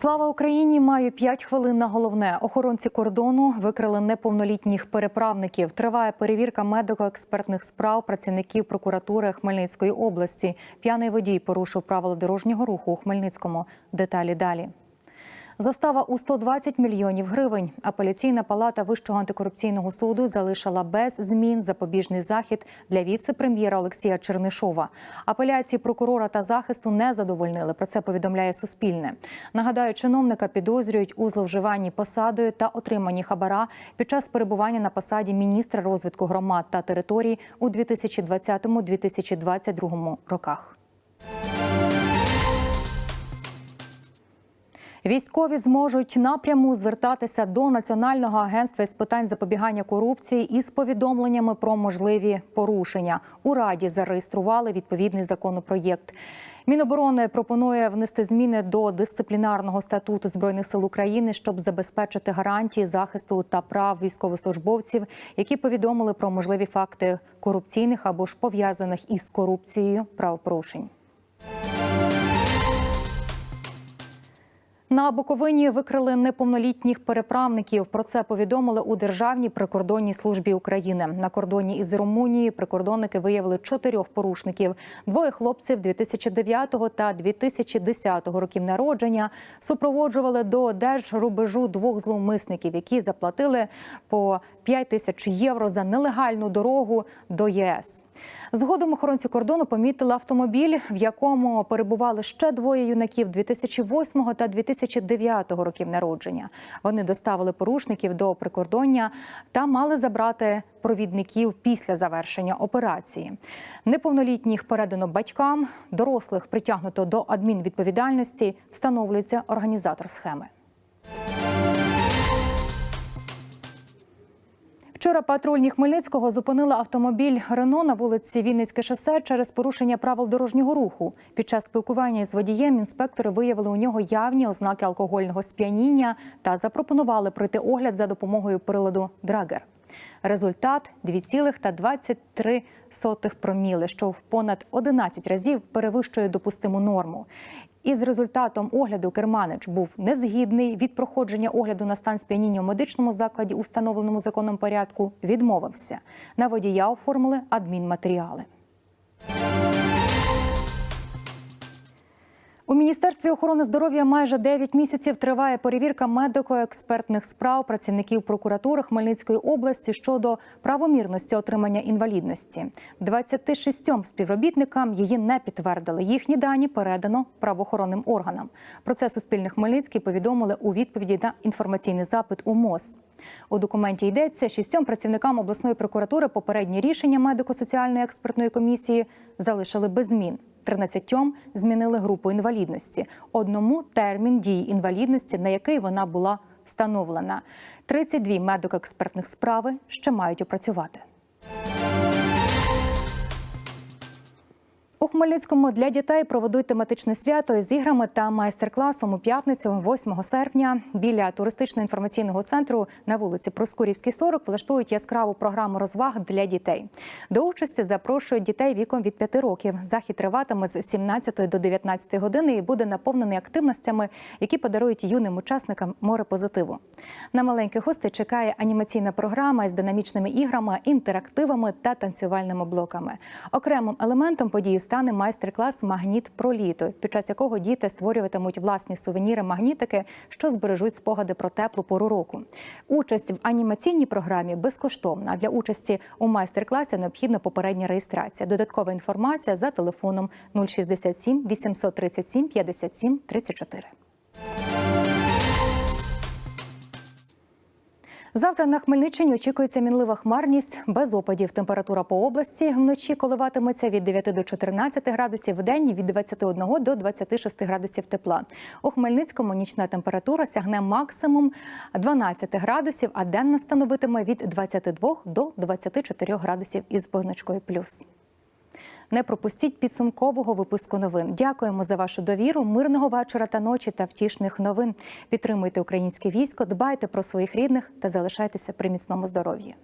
Слава Україні! Маю 5 хвилин на головне. Охоронці кордону викрили неповнолітніх переправників. Триває перевірка медико-експертних справ працівників прокуратури Хмельницької області. П'яний водій порушив правила дорожнього руху у Хмельницькому. Деталі далі. Застава у 120 мільйонів гривень. Апеляційна палата Вищого антикорупційного суду залишила без змін запобіжний захід для віце-прем'єра Олексія Чернишова. Апеляції прокурора та захисту не задовольнили. Про це повідомляє Суспільне. Нагадаю, чиновника підозрюють у зловживанні посадою та отриманні хабара під час перебування на посаді міністра розвитку громад та територій у 2020-2022 роках. Військові зможуть напряму звертатися до Національного агентства із питань запобігання корупції із повідомленнями про можливі порушення. У раді зареєстрували відповідний законопроєкт. Міноборони пропонує внести зміни до дисциплінарного статуту збройних сил України, щоб забезпечити гарантії захисту та прав військовослужбовців, які повідомили про можливі факти корупційних або ж пов'язаних із корупцією правопорушень. На Буковині викрили неповнолітніх переправників. Про це повідомили у Державній прикордонній службі України. На кордоні із Румунією прикордонники виявили чотирьох порушників. Двоє хлопців 2009 та 2010 років народження супроводжували до держрубежу двох зловмисників, які заплатили по 5 тисяч євро за нелегальну дорогу до ЄС. Згодом охоронці кордону помітили автомобіль, в якому перебували ще двоє юнаків 2008 та 2009 років народження. Вони доставили порушників до прикордоння та мали забрати провідників після завершення операції. Неповнолітніх передано батькам, дорослих притягнуто до адмінвідповідальності. Встановлюється організатор схеми. Вчора патрульні Хмельницького зупинили автомобіль Рено на вулиці Вінницьке шосе через порушення правил дорожнього руху. Під час спілкування з водієм інспектори виявили у нього явні ознаки алкогольного сп'яніння та запропонували пройти огляд за допомогою приладу Драгер. Результат 2,23 проміли, що в понад 11 разів перевищує допустиму норму. Із результатом огляду керманич був незгідний від проходження огляду на стан сп'яніння у медичному закладі у встановленому законом порядку. Відмовився. На водія оформили адмінматеріали. У міністерстві охорони здоров'я майже 9 місяців триває перевірка медико-експертних справ працівників прокуратури Хмельницької області щодо правомірності отримання інвалідності. 26 співробітникам її не підтвердили. Їхні дані передано правоохоронним органам. Про це Суспільне Хмельницький повідомили у відповіді на інформаційний запит у МОЗ. У документі йдеться шістьом працівникам обласної прокуратури попередні рішення медико-соціальної експертної комісії залишили без змін. 13 змінили групу інвалідності. Одному термін дії інвалідності, на який вона була встановлена. 32 медико-експертних справи ще мають опрацювати. У Хмельницькому для дітей проведуть тематичне свято з іграми та майстер-класом у п'ятницю, 8 серпня. Біля туристично-інформаційного центру на вулиці Проскурівській 40 влаштують яскраву програму розваг для дітей. До участі запрошують дітей віком від 5 років. Захід триватиме з 17 до 19 години і буде наповнений активностями, які подарують юним учасникам море позитиву. На маленьких гостей чекає анімаційна програма із динамічними іграми, інтерактивами та танцювальними блоками. Окремим елементом події стане майстер-клас Магніт про літо, під час якого діти створюватимуть власні сувеніри магнітики, що збережуть спогади про теплу пору року. Участь в анімаційній програмі безкоштовна. Для участі у майстер-класі необхідна попередня реєстрація. Додаткова інформація за телефоном 067 837 57 34. Завтра на Хмельниччині очікується мінлива хмарність без опадів. Температура по області вночі коливатиметься від 9 до 14 градусів, в день від 21 до 26 градусів тепла. У Хмельницькому нічна температура сягне максимум 12 градусів, а денна становитиме від 22 до 24 градусів із позначкою плюс. Не пропустіть підсумкового випуску новин. Дякуємо за вашу довіру, мирного вечора та ночі та втішних новин. Підтримуйте українське військо, дбайте про своїх рідних та залишайтеся при міцному здоров'ї.